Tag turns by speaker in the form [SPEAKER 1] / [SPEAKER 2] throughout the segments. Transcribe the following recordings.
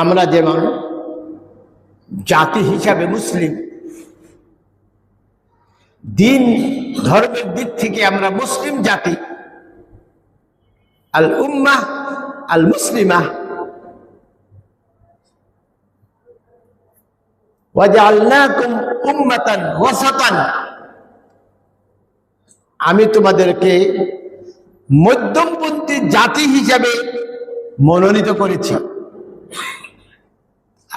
[SPEAKER 1] আমরা যেমন জাতি হিসাবে মুসলিম, দিন ধর্মের দিক থেকে আমরা মুসলিম জাতি, আল উম্মা, আল মুসলিমা। ওয়াজআলনাকুম উম্মাতান আমি তোমাদেরকে মধ্যমপন্থী জাতি হিসাবে মনোনীত করেছি।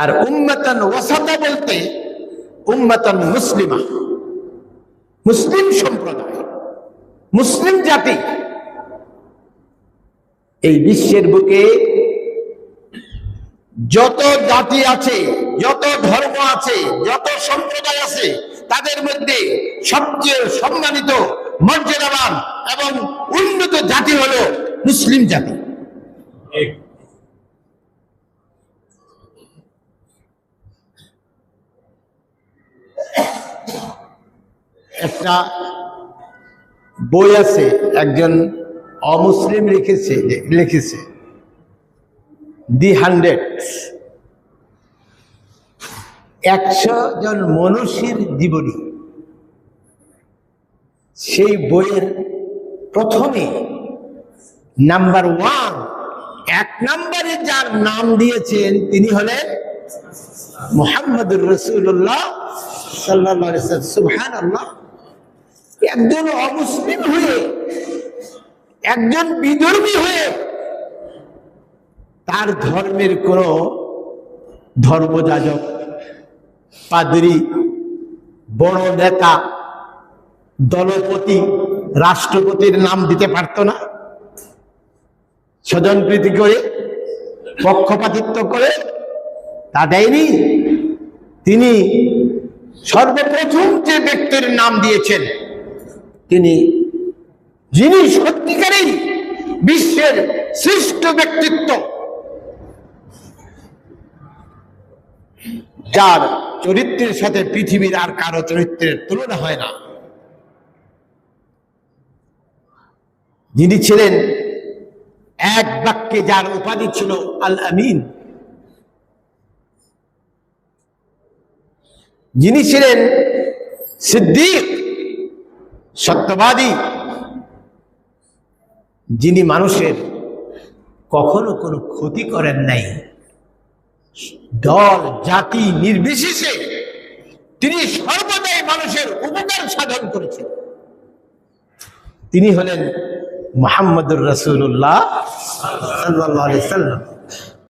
[SPEAKER 1] আর উম্মাতান ওয়াসাতা বলতে উম্মাতান মুসলিমা। মুসলিম সম্প্রদায়, মুসলিম জাতি। এই বিশ্বের বুকে যত জাতি আছে, যত ধর্ম আছে, যত সম্প্রদায় আছে, তাদের মধ্যে সবচেয়ে সম্মানিত, মর্যাদাবান এবং উন্নত জাতি হলো মুসলিম জাতি। একটা বই আছে, একজন অমুসলিম লিখেছে লিখেছে। দি হান্ড্রেড একশো জন মনুষ্যের জীবনী। সেই বইয়ের প্রথমে নাম্বার ওয়ান, এক নম্বরে যার নাম দিয়েছেন, তিনি হলেন মোহাম্মদুর রসুল্লাহ সাল্লাহ সুবহান আল্লাহ একজন অমুসলিম হয়ে, একজন বিধর্মী হয়ে তার ধর্মের কোন ধর্মযাজক, পাদরি, বড় নেতা, দলপতি, রাষ্ট্রপতির নাম দিতে পারত না। স্বজনপ্রীতি করে, পক্ষপাতিত্ব করে, তা দেয়নি। তিনি সর্বপ্রথম যে ব্যক্তির নাম দিয়েছেন তিনি যিনি সত্যিকারেই বিশ্বের শ্রেষ্ঠ ব্যক্তিত্ব, যার চরিত্রের সাথে পৃথিবীর আর কারও চরিত্রের তুলনা হয় না। যিনি ছিলেন এক বাক্যে যার উপাধি ছিল আল আমিন যিনি ছিলেন সিদ্দিক সত্যবাদী। যিনি মানুষের কখনো কোনো ক্ষতি করেন নাই, দল, জাতি নির্বিশেষে তিনি সর্বদাই মানুষের উপকার সাধন করেছেন। তিনি হলেন মোহাম্মদুর রসুল্লাহ সাল্লাহ সাল্লাম